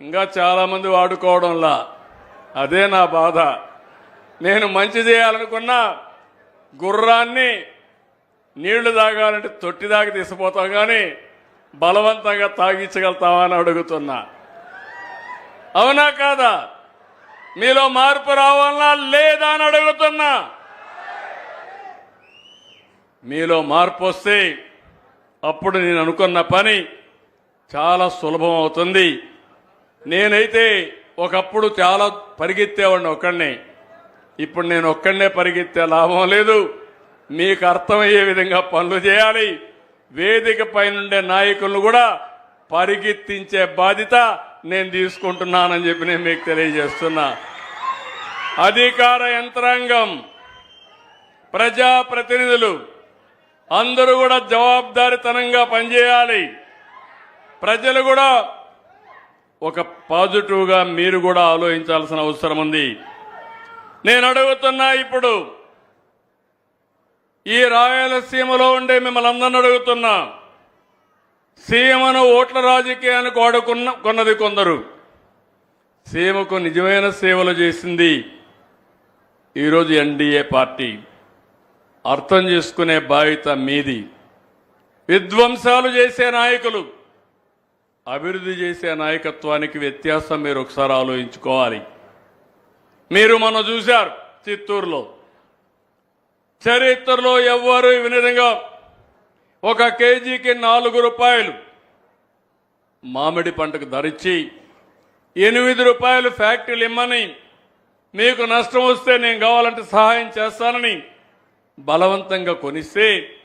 ఇంకా చాలామంది వాడుకోవడంలా. అదే నా బాధ. నేను మంచి చేయాలనుకున్నా గుర్రాన్ని నీళ్ళు తాగాలంటే తొట్టి దాకా తీసిపోతాం కానీ బలవంతంగా తాగించగలుగుతావా అని అడుగుతున్నా. అవునా కాదా? మీలో మార్పు రావాలన్నా లేదా అని అడుగుతున్నా. మీలో మార్పు వస్తే అప్పుడు నేను అనుకున్న పని చాలా సులభం అవుతుంది. నేనైతే ఒకప్పుడు చాలా పరిగెత్తేవాడిని ఒక్కడిని. ఇప్పుడు నేను ఒక్కడనే పరిగెత్తే లాభం లేదు. మీకు అర్థమయ్యే విధంగా పనులు చేయాలి. వేదిక పైనుండే నాయకులను కూడా పరిగెత్తించే బాధ్యత నేను తీసుకుంటున్నానని చెప్పి నేను మీకు తెలియజేస్తున్నా. అధికార యంత్రాంగం ప్రజాప్రతినిధులు అందరూ కూడా జవాబుదారితనంగా పనిచేయాలి. ప్రజలు కూడా ఒక పాజిటివ్గా మీరు కూడా ఆలోచించాల్సిన అవసరం ఉంది. నేను అడుగుతున్నా ఇప్పుడు ఈ రాయలసీమలో ఉండే మిమ్మల్ని అందరిని అడుగుతున్నా. సీమను ఓట్ల రాజకీయానికి వాడుకున్న కొన్నది కొందరు. సీమకు నిజమైన సేవలు చేసింది ఈరోజు ఎన్డీఏ పార్టీ. అర్థం చేసుకునే బాధ్యత మీది. విధ్వంసాలు చేసే నాయకులు. అభివృద్ధి చేసే నాయకత్వానికి వ్యత్యాసం మీరు ఒకసారి ఆలోచించుకోవాలి. మీరు మనం చూశారు చిత్తూరులో. చరిత్రలో ఎవ్వరు ఈ విధంగా ఒక కేజీకి నాలుగు రూపాయలు మామిడి పంటకు ధరిచ్చి ఎనిమిది రూపాయలు ఫ్యాక్టరీలు ఇమ్మని మీకు నష్టం వస్తే నేను కావాలంటే సహాయం చేస్తానని బలవంతంగా కొనిస్తే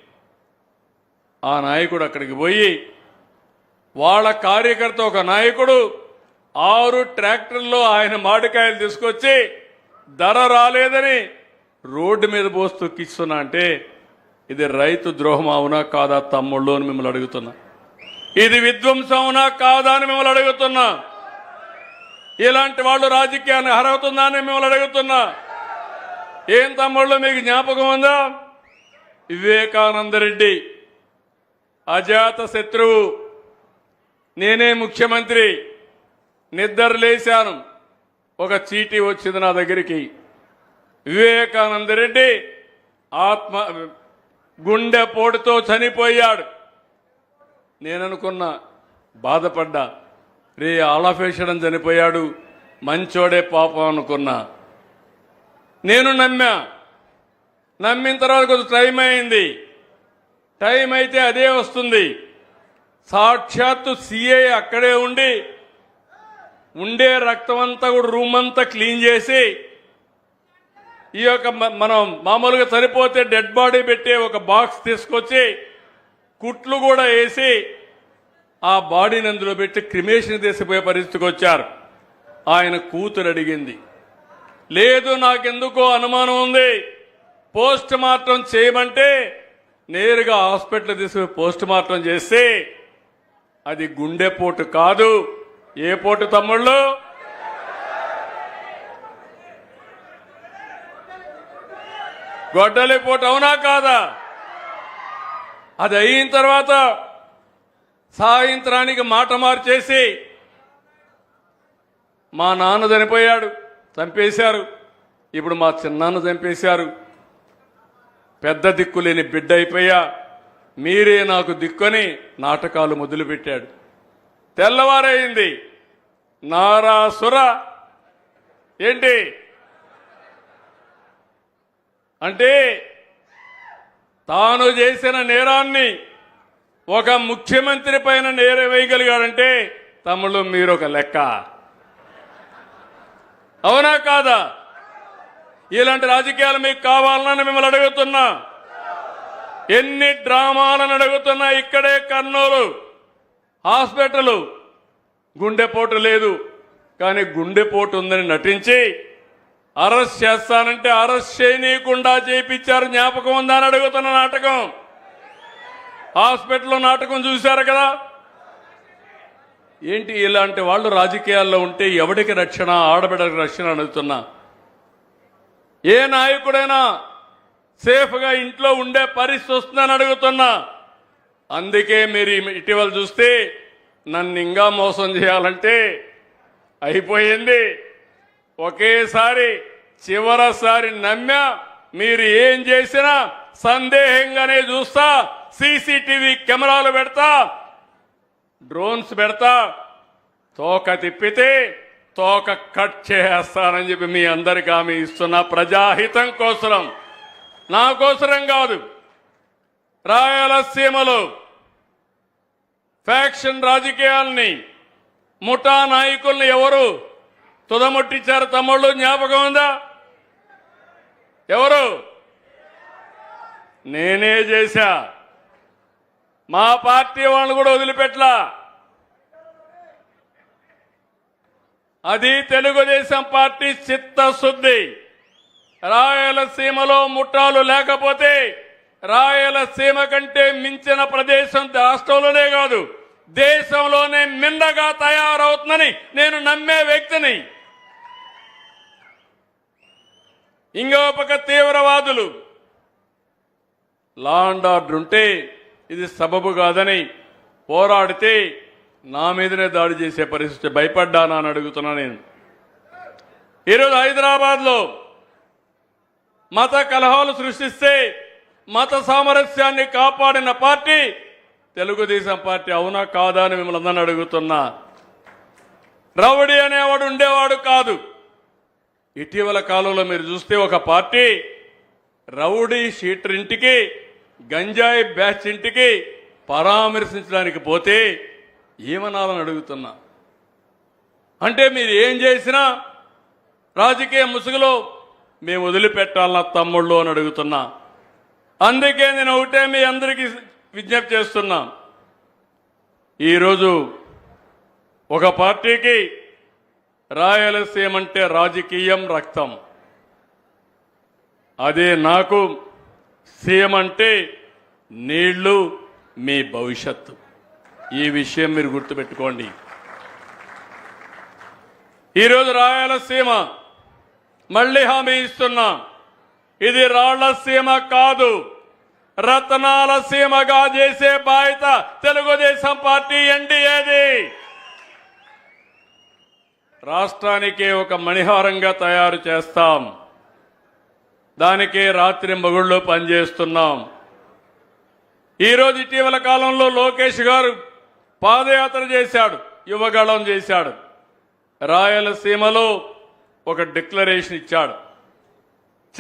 ఆ నాయకుడు అక్కడికి పోయి వాళ్ళ కార్యకర్త ఒక నాయకుడు ఆరు ట్రాక్టర్లో ఆయన మామిడికాయలు తీసుకొచ్చి ధర రాలేదని రోడ్డు మీద పోసి తొక్కిస్తున్నా అంటే ఇది రైతు ద్రోహం అవునా కాదా తమ్ముళ్ళు అని మిమ్మల్ని అడుగుతున్నా. ఇది విధ్వంసం అవునా కాదా అని మిమ్మల్ని అడుగుతున్నా. ఇలాంటి వాళ్ళు రాజకీయాన్ని అర్హతుందా అని మిమ్మల్ని అడుగుతున్నా. ఏం తమ్ముళ్ళు మీకు జ్ఞాపకం ఉందా? వివేకానంద రెడ్డి అజాత శత్రువు. నేనే ముఖ్యమంత్రి. నిద్ర లేశాను. ఒక చీటీ వచ్చింది నా దగ్గరికి. వివేకానంద రెడ్డి ఆత్మ గుండె పోటుతో చనిపోయాడు. నేను బాధపడ్డా. రే ఆలఫేషడం చనిపోయాడు. మంచోడే పాపం అనుకున్నా. నేను నమ్మా. నమ్మిన తర్వాత కొంచెం టైం అయింది. టైం అయితే అదే వస్తుంది. సాక్షాత్తు సిఐ అక్కడే ఉండి ఉండే రక్తం అంతా కూడా రూమ్ అంతా క్లీన్ చేసి ఈ యొక్క మనం మామూలుగా చనిపోతే డెడ్ బాడీ పెట్టే ఒక బాక్స్ తీసుకొచ్చి కుట్లు కూడా వేసి ఆ బాడీని అందులో పెట్టి క్రిమేషన్ తీసిపోయే పరిస్థితికి వచ్చారు. ఆయన కూతురు అడిగింది లేదు నాకెందుకో అనుమానం ఉంది. పోస్ట్ మార్టం చేయమంటే నేరుగా హాస్పిటల్ తీసుకుని పోస్ట్ మార్టం చేస్తే అది గుండెపోటు కాదు. ఏ పోటు తమ్ముళ్ళు? గొడ్డలి పోటు అవునా కాదా? అది అయిన తర్వాత సాయంత్రానికి మాట మార్చేసి మా నాన్న చనిపోయాడు చంపేశారు. ఇప్పుడు మా చిన్నాన్న చంపేశారు. పెద్ద దిక్కు లేని బిడ్డ అయిపోయా మీరే నాకు దిక్కుని నాటకాలు మొదలుపెట్టాడు. తెల్లవారైంది. నారాసుర ఏంటి? అంటే తాను చేసిన నేరాన్ని ఒక ముఖ్యమంత్రి పైన నేరవేయగలిగాడంటే వేయగలిగాడంటే మీరు ఒక లెక్క. అవునా కాదా? ఇలాంటి రాజకీయాలు మీకు కావాలని మిమ్మల్ని అడుగుతున్నా. ఎన్ని డ్రామాలను అడుగుతున్నా ఇక్కడే కర్నూలు. హాస్పిటల్. గుండెపోటు లేదు. కానీ గుండెపోటు ఉందని నటించి అరెస్ట్ చేస్తానంటే అరెస్ట్ చేయనీయకుండా చేయించారు జ్ఞాపకం ఉందా అని అడుగుతున్న నాటకం. హాస్పిటల్లో నాటకం చూశారు కదా. ఏంటి ఇలాంటి వాళ్ళు రాజకీయాల్లో ఉంటే ఎవడికి రక్షణ ఆడబిడ్డకి రక్షణ అడుగుతున్నా? ఏ నాయకుడైనా సేఫ్గా ఇంట్లో ఉండే పరిస్థితి వస్తుందని అడుగుతున్నా. అందుకే మీరు ఇటీవల చూస్తే నన్ను ఇంకా మోసం చేయాలంటే అయిపోయింది. ఒకేసారి చివరసారి నమ్మా మీరు ఏం చేసినా సందేహంగానే చూస్తా సీసీటీవీ కెమెరాలు పెడతా డ్రోన్స్ పెడతా తోక తిప్పితే తోక కట్ చేస్తానని చెప్పి మీ అందరికి ఆమె ఇస్తున్న ప్రజాహితం కోసరం. నాకోసరం కాదు. రాయలసీమలో ఫ్యాక్షన్ రాజకీయాల్ని ముఠా నాయకుల్ని ఎవరు తుదముట్టించారు తమ్ముళ్ళు? జ్ఞాపకం ఉందా? ఎవరు? నేనే చేశా. మా పార్టీ వాళ్ళని కూడా వదిలిపెట్టలా అది తెలుగుదేశం పార్టీ చిత్తశుద్ధి. రాయలసీమలో ముఠాలు లేకపోతే రాయలసీమ కంటే మించిన ప్రదేశం రాష్ట్రంలోనే కాదు దేశంలోనే మిందగా తయారవుతుందని నేను నమ్మే వ్యక్తిని. ఇంకో పక్క తీవ్రవాదులు లా అండ్ ఆర్డర్ ఉంటే ఇది సబబు కాదని పోరాడితే నా మీదనే దాడి చేసే పరిస్థితి భయపడ్డానా అని అడుగుతున్నా నేను. ఈరోజు హైదరాబాద్లో మత కలహాలు సృష్టిస్తే మత సామరస్యాన్ని కాపాడిన పార్టీ తెలుగుదేశం పార్టీ అవునా కాదా అని మిమ్మల్ని అందరిని అడుగుతున్నా. రౌడీ అనేవాడు ఉండేవాడు కాదు. ఇటీవల కాలంలో మీరు చూస్తే ఒక పార్టీ రౌడీ షీటర్ ఇంటికి గంజాయి బ్యాచ్ ఇంటికి పరామర్శించడానికి పోతే ఏమనాలని అడుగుతున్నా? అంటే మీరు ఏం చేసినా రాజకీయ ముసుగులో మేము వదిలిపెట్టాలన్న తమ్ముళ్ళు అని అడుగుతున్నా. అందుకే నేను ఒకటే మీ అందరికీ విజ్ఞప్తి చేస్తున్నా. ఈరోజు ఒక పార్టీకి రాయలసీమ అంటే రాజకీయం రక్తం. అదే నాకు సీఎం అంటే నీళ్ళు మీ భవిష్యత్తు. ఈ విషయం మీరు గుర్తుపెట్టుకోండి. ఈరోజు రాయలసీమ మళ్ళీ హామీ ఇస్తున్నా. ఇది రాళ్ళసీమ కాదు. రత్నాల సీమగా చేసే బాధ్యత తెలుగుదేశం పార్టీ ఎన్డీఏది. రాష్ట్రానికి ఒక మణిహారంగా తయారు చేస్తాం. దానికి రాత్రి మగుళ్ళు పనిచేస్తున్నాం. ఈరోజు ఇటీవల కాలంలో లోకేష్ గారు పాదయాత్ర చేశాడు యువగళం చేశాడు. రాయలసీమలో ఒక డిక్లరేషన్ ఇచ్చాడు.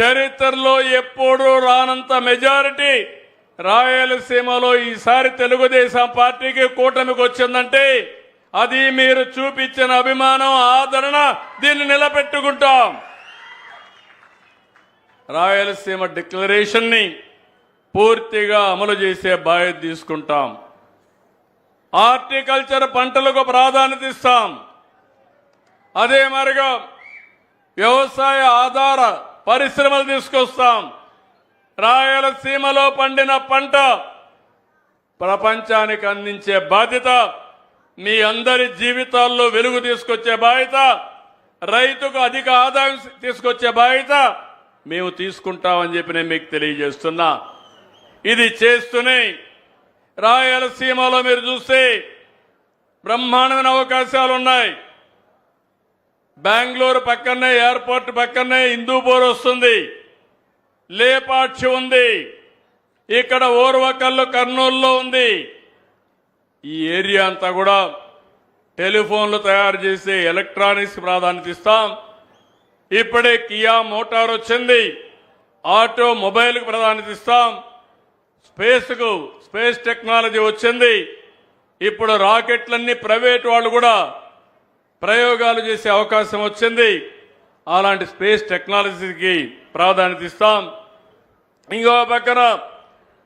చరిత్రలో ఎప్పుడూ రానంత మెజారిటీ రాయలసీమలో ఈసారి తెలుగుదేశం పార్టీకి కూటమికి వచ్చిందంటే అది మీరు చూపించిన అభిమానం ఆదరణ దీన్ని నిలబెట్టుకుంటాం. రాయలసీమ డిక్లరేషన్ని పూర్తిగా అమలు చేసే బాధ్యత తీసుకుంటాం. హార్టికల్చర్ పంటలకు ప్రాధాన్యత ఇస్తాం. అదే మరిగా వ్యవసాయ ఆధార పరిశ్రమలు తీసుకొస్తాం. రాయలసీమలో పండిన పంట ప్రపంచానికి అందించే బాధ్యత మీ అందరి జీవితాల్లో వెలుగు తీసుకొచ్చే బాధ్యత రైతుకు అధిక ఆదాయం తీసుకొచ్చే బాధ్యత మేము తీసుకుంటామని చెప్పి నేను మీకు తెలియజేస్తున్నా. ఇది చేస్తూనే రాయలసీమలో మీరు చూస్తే బ్రహ్మాండమైన అవకాశాలు ఉన్నాయి బెంగళూరు పక్కనే ఎయిర్పోర్ట్ పక్కనే హిందూపూర్ వస్తుంది. లేపాక్షి ఉంది. ఇక్కడ ఓర్వకల్లు కర్నూలులో ఉంది. ఈ ఏరియా అంతా కూడా టెలిఫోన్లు తయారు చేసే ఎలక్ట్రానిక్స్ ప్రాధాన్యత ఇస్తాం. ఇప్పుడే కియా మోటార్ వచ్చింది. ఆటో మొబైల్కి ప్రాధాన్యత ఇస్తాం. స్పేస్కు స్పేస్ టెక్నాలజీ వచ్చింది. ఇప్పుడు రాకెట్లన్నీ ప్రైవేట్ వాళ్ళు కూడా ప్రయోగాలు చేసే అవకాశం వచ్చింది. అలాంటి స్పేస్ టెక్నాలజీకి ప్రాధాన్యత ఇస్తాం. ఇంకో పక్కన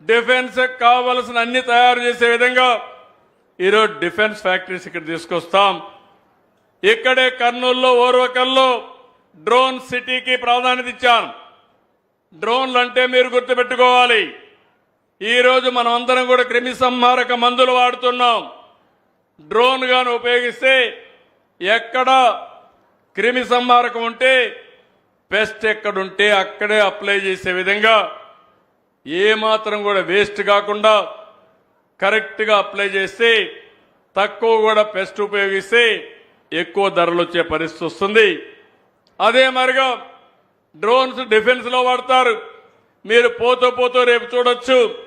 డిఫెన్స్ కావలసిన అన్ని తయారు చేసే విధంగా ఈరోజు డిఫెన్స్ ఫ్యాక్టరీస్ ఇక్కడ తీసుకొస్తాం. ఇక్కడే కర్నూలులో ఓర్వకల్లో డ్రోన్ సిటీకి ప్రాధాన్యత ఇచ్చాను డ్రోన్లు అంటే మీరు గుర్తుపెట్టుకోవాలి. ఈరోజు మనం అందరం కూడా క్రిమి సంహారక మందులు వాడుతున్నాం. డ్రోన్ గాను ఉపయోగిస్తే ఎక్కడ క్రిమి సంహారకం ఉంటే పెస్ట్ ఎక్కడుంటే అక్కడే అప్లై చేసే విధంగా ఏమాత్రం కూడా వేస్ట్ కాకుండా కరెక్ట్గా అప్లై చేస్తే తక్కువ కూడా పెస్ట్ ఉపయోగిస్తే ఎక్కువ ధరలు వచ్చే పరిస్థితి వస్తుంది. అదే మరిగా డ్రోన్స్ డిఫెన్స్లో వాడతారు. మీరు పోతూ పోతూ రేపు చూడొచ్చు.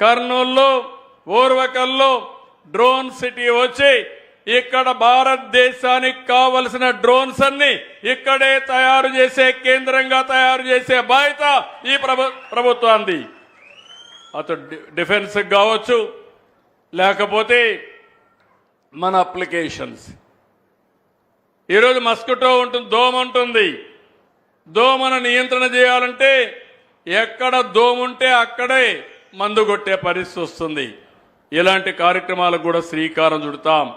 కర్నూల్లో ఓర్వకల్లో డ్రోన్ సిటీ వచ్చి ఇక్కడ భారతదేశానికి కావలసిన డ్రోన్స్ అన్ని ఇక్కడే తయారు చేసే కేంద్రంగా తయారు చేసే బాధ్యత ఈ ప్రభు ప్రభుత్వాన్ని అటు డి- డిఫెన్స్ కావచ్చు లేకపోతే మన అప్లికేషన్స్ ఈరోజు మస్కిటో ఉంటుంది దోమ ఉంటుంది. దోమను నియంత్రణ చేయాలంటే ఎక్కడ దోముంటే అక్కడే మందు కొట్టే పరిస్థితి వస్తుంది. ఇలాంటి కార్యక్రమాలకు కూడా శ్రీకారం చుడతాం.